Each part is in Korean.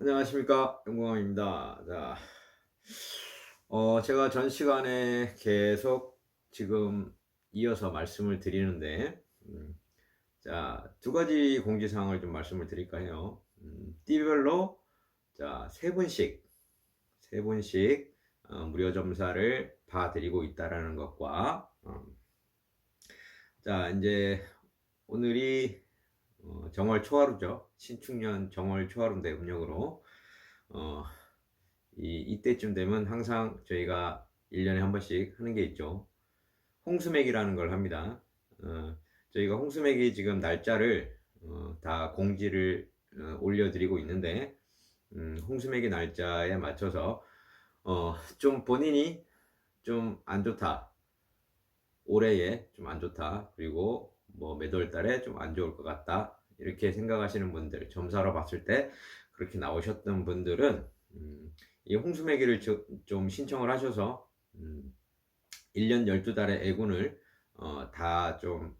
안녕하십니까 영광입니다. 자, 어, 제가 전 시간에 계속 지금 이어서 말씀을 드리는데, 음, 자, 두 가지 공지사항을 좀 말씀을 드릴까 해요. 음, 띠별로, 자, 세 분씩, 세 분씩, 어, 무료 점사를 봐드리고 있다라는 것과, 어, 자, 이제 오늘이 어, 정월 초하루죠. 신축년 정월 초하루인데 음력으로 어, 이, 이때쯤 되면 항상 저희가 1년에 한 번씩 하는 게 있죠. 홍수맥이라는 걸 합니다. 어, 저희가 홍수맥이 지금 날짜를 어, 다 공지를 어, 올려드리고 있는데 음, 홍수맥의 날짜에 맞춰서 어, 좀 본인이 좀 안 좋다. 올해에 좀 안 좋다. 그리고 뭐 매월 달에 좀 안 좋을 것 같다. 이렇게 생각하시는 분들, 점사로 봤을 때 그렇게 나오셨던 분들은 음, 이 홍수매기를 저- 좀 신청을 하셔서 음, 1년 12달의 애군을 어, 다 좀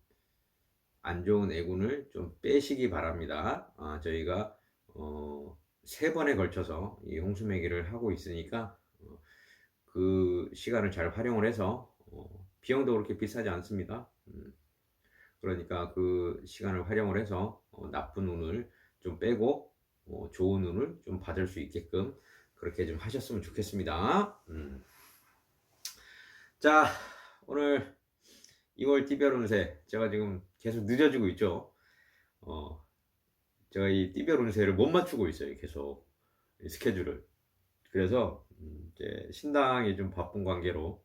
안 좋은 애군을 좀 빼시기 바랍니다. 아, 저희가 어, 세 번에 걸쳐서 이 홍수매기를 하고 있으니까 어, 그 시간을 잘 활용을 해서 어, 비용도 그렇게 비싸지 않습니다. 음, 그러니까 그 시간을 활용을 해서 어, 나쁜 운을 좀 빼고 어, 좋은 운을 좀 받을 수 있게끔 그렇게 좀 하셨으면 좋겠습니다. 음. 자, 오늘 2월 띠별 운세 제가 지금 계속 늦어지고 있죠. 어, 제가 이 띠별 운세를 못 맞추고 있어요. 계속 이 스케줄을. 그래서 음, 이제 신당이 좀 바쁜 관계로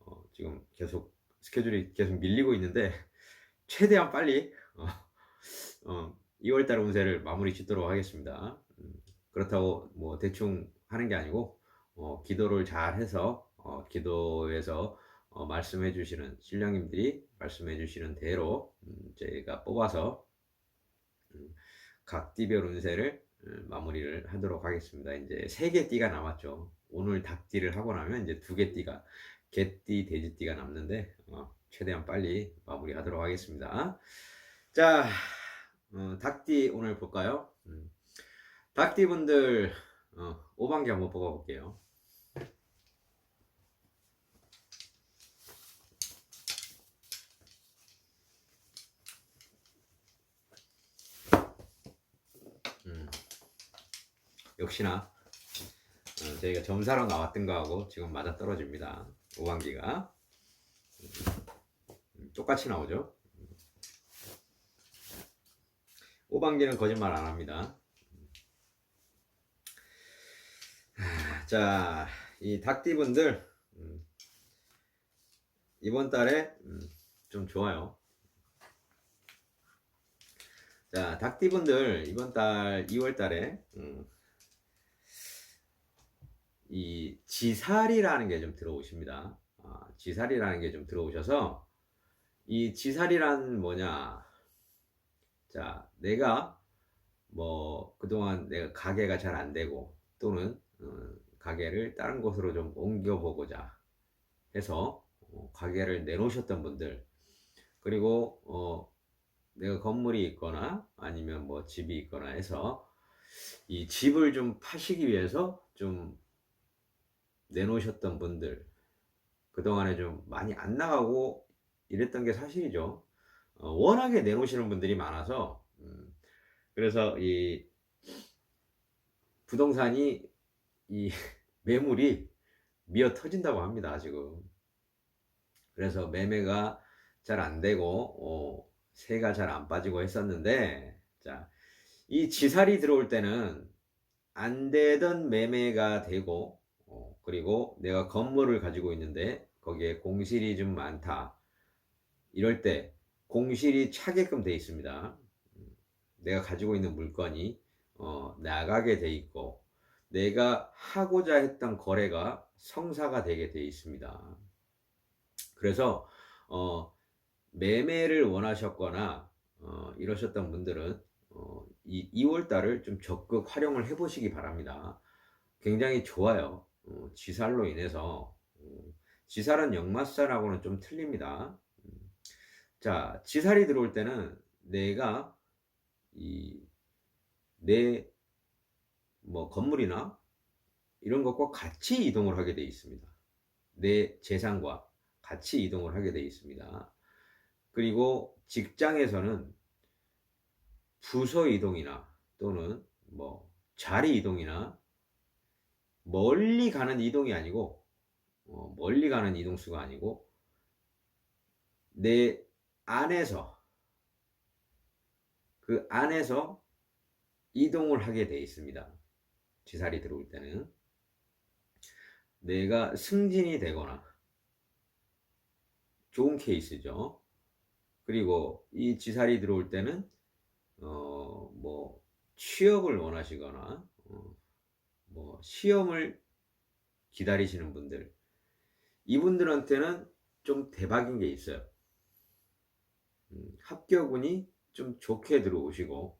어, 지금 계속 스케줄이 계속 밀리고 있는데 최대한 빨리 어, 어, 2월달 운세를 마무리 짓도록 하겠습니다. 음, 그렇다고 뭐 대충 하는 게 아니고 어, 기도를 잘 해서 어, 기도에서 어, 말씀해 주시는 신령님들이 말씀해 주시는 대로 음, 제가 뽑아서 음, 각 띠별 운세를 음, 마무리를 하도록 하겠습니다. 이제 세 개 띠가 남았죠. 오늘 닭띠를 하고 나면 이제 두 개 띠가 개띠, 돼지띠가 남는데 어, 최대한 빨리 마무리하도록 하겠습니다. 자, 어, 닭띠 오늘 볼까요? 음, 닭띠 분들 어, 5반기 한번 뽑아볼게요. 역시나 어, 저희가 점사로 나왔던 거하고 지금 맞아 떨어집니다. 5반기가 음, 똑같이 나오죠. 5반기는 거짓말 안 합니다. 하, 자, 이 닭띠분들 음, 이번 달에 음, 좀 좋아요. 자, 닭띠분들 이번 달 2월 달에 음, 이 지살이라는 게 좀 들어오십니다. 아, 지살이라는 게 좀 들어오셔서 이 지살이란 뭐냐? 자, 내가 뭐 그동안 내가 가게가 잘 안 되고 또는 어, 가게를 다른 곳으로 좀 옮겨보고자 해서 어, 가게를 내놓으셨던 분들 그리고 어, 내가 건물이 있거나 아니면 뭐 집이 있거나 해서 이 집을 좀 파시기 위해서 좀 내놓으셨던 분들 그동안에 좀 많이 안 나가고 이랬던 게 사실이죠. 어, 워낙에 내놓으시는 분들이 많아서 음, 그래서 이 부동산이 이 매물이 미어 터진다고 합니다 지금 그래서 매매가 잘 안 되고 어, 새가 잘 안 빠지고 했었는데 자 이 지살이 들어올 때는 안 되던 매매가 되고 어, 그리고 내가 건물을 가지고 있는데 거기에 공실이 좀 많다 이럴 때 공실이 차게끔 돼 있습니다. 내가 가지고 있는 물건이 어, 나가게 돼 있고 내가 하고자 했던 거래가 성사가 되게 돼 있습니다. 그래서 어, 매매를 원하셨거나 어, 이러셨던 분들은 어, 이 2월 달을 좀 적극 활용을 해보시기 바랍니다. 굉장히 좋아요. 어, 지살로 인해서 어, 지살은 역마살하고는 좀 틀립니다. 음. 자, 지살이 들어올 때는 내가 이 내 뭐 건물이나 이런 것과 같이 이동을 하게 돼 있습니다. 내 재산과 같이 이동을 하게 돼 있습니다. 그리고 직장에서는 부서 이동이나 또는 뭐 자리 이동이나 멀리 가는 이동이 아니고 어, 멀리 가는 이동수가 아니고 내 안에서 그 안에서 이동을 하게 돼 있습니다. 지살이 들어올 때는 내가 승진이 되거나 좋은 케이스죠. 그리고 이 지살이 들어올 때는 어 뭐 취업을 원하시거나 어, 뭐 시험을 기다리시는 분들 이분들한테는 좀 대박인 게 있어요. 음, 합격운이 좀 좋게 들어오시고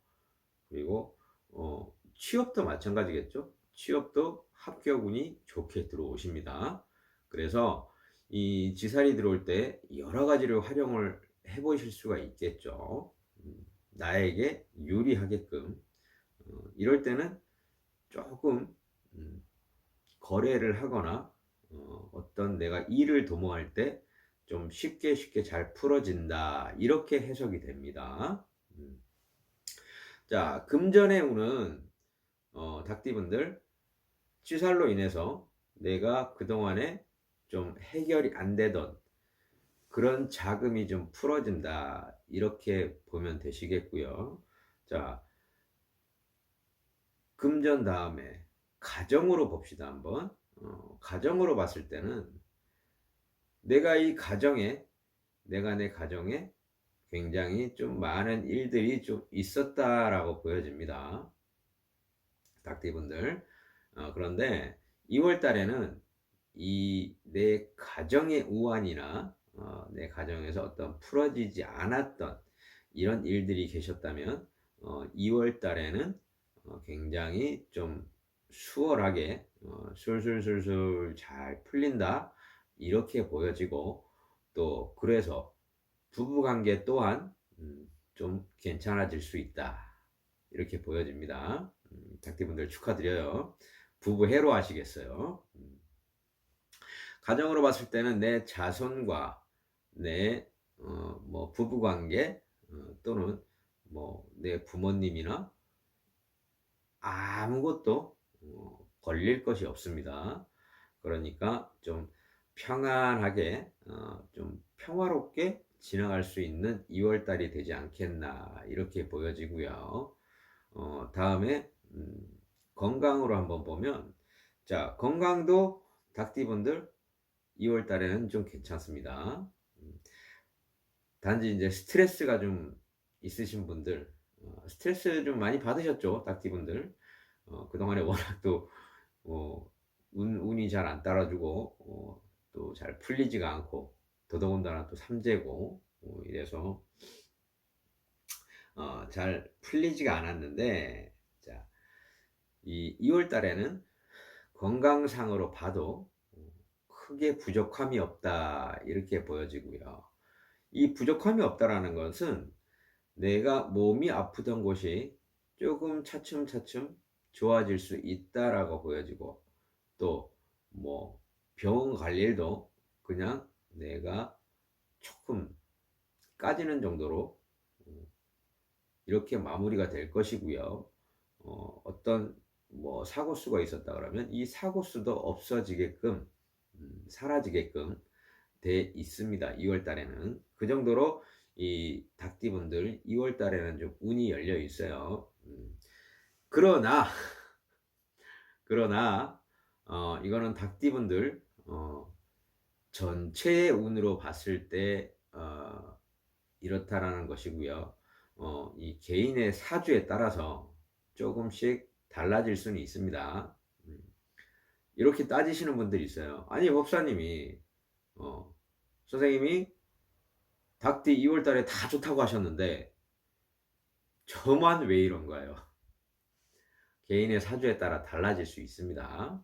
그리고 어, 취업도 마찬가지겠죠. 취업도 합격운이 좋게 들어오십니다. 그래서 이 지살이 들어올 때 여러 가지를 활용을 해 보실 수가 있겠죠. 음, 나에게 유리하게끔 어, 이럴 때는 조금 음, 거래를 하거나 어, 어떤 내가 일을 도모할 때 좀 쉽게 쉽게 잘 풀어진다 이렇게 해석이 됩니다. 음. 자 금전의 운은 어, 닭띠분들 치살로 인해서 내가 그동안에 좀 해결이 안 되던 그런 자금이 좀 풀어진다 이렇게 보면 되시겠고요. 자 금전 다음에 가정으로 봅시다 한번. 어, 가정으로 봤을 때는 내가 이 가정에 내가 내 가정에 굉장히 좀 많은 일들이 좀 있었다라고 보여집니다. 닭띠분들. 어, 그런데 2월 달에는 이 내 가정의 우환이나 어, 내 가정에서 어떤 풀어지지 않았던 이런 일들이 계셨다면 어, 2월 달에는 어, 굉장히 좀 수월하게 어, 술술술술 잘 풀린다 이렇게 보여지고 또 그래서 부부관계 또한 음, 좀 괜찮아질 수 있다 이렇게 보여집니다. 음, 닭띠분들 축하드려요. 부부 해로 하시겠어요. 음. 가정으로 봤을 때는 내 자손과 내 어, 뭐 부부관계 어, 또는 뭐 내 부모님이나 아무것도 어, 걸릴 것이 없습니다. 그러니까 좀 평안하게 어, 좀 평화롭게 지나갈 수 있는 2월 달이 되지 않겠나 이렇게 보여지고요. 어, 다음에 음, 건강으로 한번 보면 자 건강도 닭띠분들 2월 달에는 좀 괜찮습니다. 음, 단지 이제 스트레스가 좀 있으신 분들 어, 스트레스 좀 많이 받으셨죠 닭띠분들 어, 그동안에 워낙 또 어, 운, 운이 잘 안 따라주고 어, 또 잘 풀리지가 않고 더더군다나 또 삼재고 어, 이래서 어, 잘 풀리지가 않았는데 자, 이 2월 달에는 건강상으로 봐도 크게 부족함이 없다 이렇게 보여지고요. 이 부족함이 없다라는 것은 내가 몸이 아프던 곳이 조금 차츰차츰 좋아질 수 있다라고 보여지고 또 뭐 병원 갈 일도 그냥 내가 조금 까지는 정도로 어, 이렇게 마무리가 될 것이고요. 어, 어떤 뭐 사고 수가 있었다 그러면 이 사고 수도 없어지게끔 음, 사라지게끔 돼 있습니다. 2월 달에는 그 정도로 이 닭띠분들 2월 달에는 좀 운이 열려 있어요. 음, 그러나 그러나 어, 이거는 닭띠분들 어, 전체의 운으로 봤을 때 어, 이렇다라는 것이고요. 어, 이 개인의 사주에 따라서 조금씩 달라질 수는 있습니다. 음, 이렇게 따지시는 분들이 있어요. 아니 법사님이 어, 선생님이 닭띠 2월 달에 다 좋다고 하셨는데 저만 왜 이런가요? 개인의 사주에 따라 달라질 수 있습니다.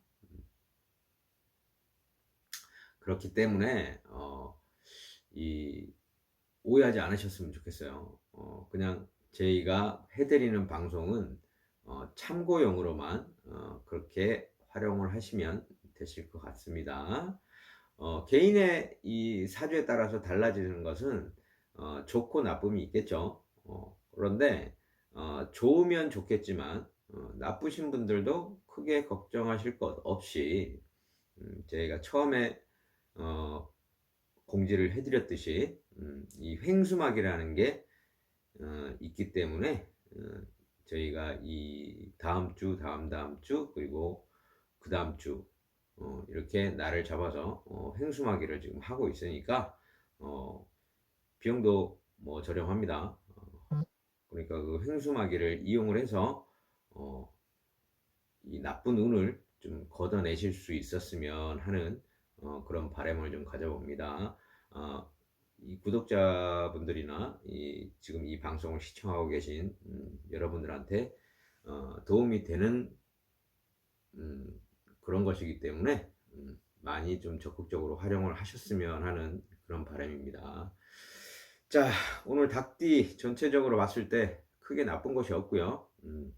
그렇기 때문에 어, 이 오해하지 않으셨으면 좋겠어요. 어, 그냥 저희가 해드리는 방송은 어, 참고용으로만 어, 그렇게 활용을 하시면 되실 것 같습니다. 어, 개인의 이 사주에 따라서 달라지는 것은 어, 좋고 나쁨이 있겠죠. 어, 그런데 어, 좋으면 좋겠지만 어, 나쁘신 분들도 크게 걱정하실 것 없이 음, 저희가 처음에 어, 공지를 해드렸듯이 음, 이 횡수막이라는 게 어, 있기 때문에 어, 저희가 이 다음 주, 다음 다음 주 그리고 그 다음 주 어, 이렇게 날을 잡아서 어, 횡수막이를 지금 하고 있으니까 어, 비용도 뭐 저렴합니다. 어, 그러니까 그 횡수막이를 이용을 해서 어, 이 나쁜 운을 좀 걷어내실 수 있었으면 하는 어, 그런 바람을 좀 가져봅니다. 어, 이 구독자분들이나 이 지금 이 방송을 시청하고 계신 음, 여러분들한테 어, 도움이 되는 음, 그런 것이기 때문에 음, 많이 좀 적극적으로 활용을 하셨으면 하는 그런 바람입니다. 자, 오늘 닭띠 전체적으로 봤을 때 크게 나쁜 것이 없고요. 음,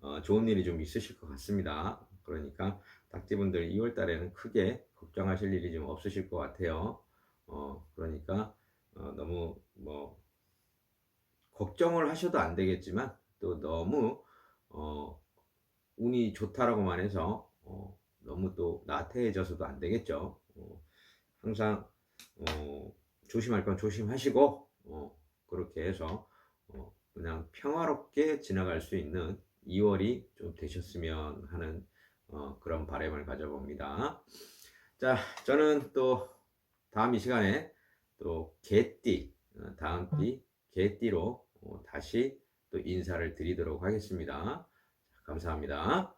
어, 좋은 일이 좀 있으실 것 같습니다. 그러니까 닭띠분들 2월 달에는 크게 걱정하실 일이 좀 없으실 것 같아요. 어, 그러니까 어, 너무 뭐 걱정을 하셔도 안 되겠지만 또 너무 어, 운이 좋다라고만 해서 어, 너무 또 나태해져서도 안 되겠죠. 어, 항상 어, 조심할 건 조심하시고 어, 그렇게 해서 어, 그냥 평화롭게 지나갈 수 있는 2월이 좀 되셨으면 하는 어, 그런 바람을 가져봅니다. 자, 저는 또 다음 이 시간에 또 개띠, 어, 다음 띠 개띠로 어, 다시 또 인사를 드리도록 하겠습니다. 감사합니다.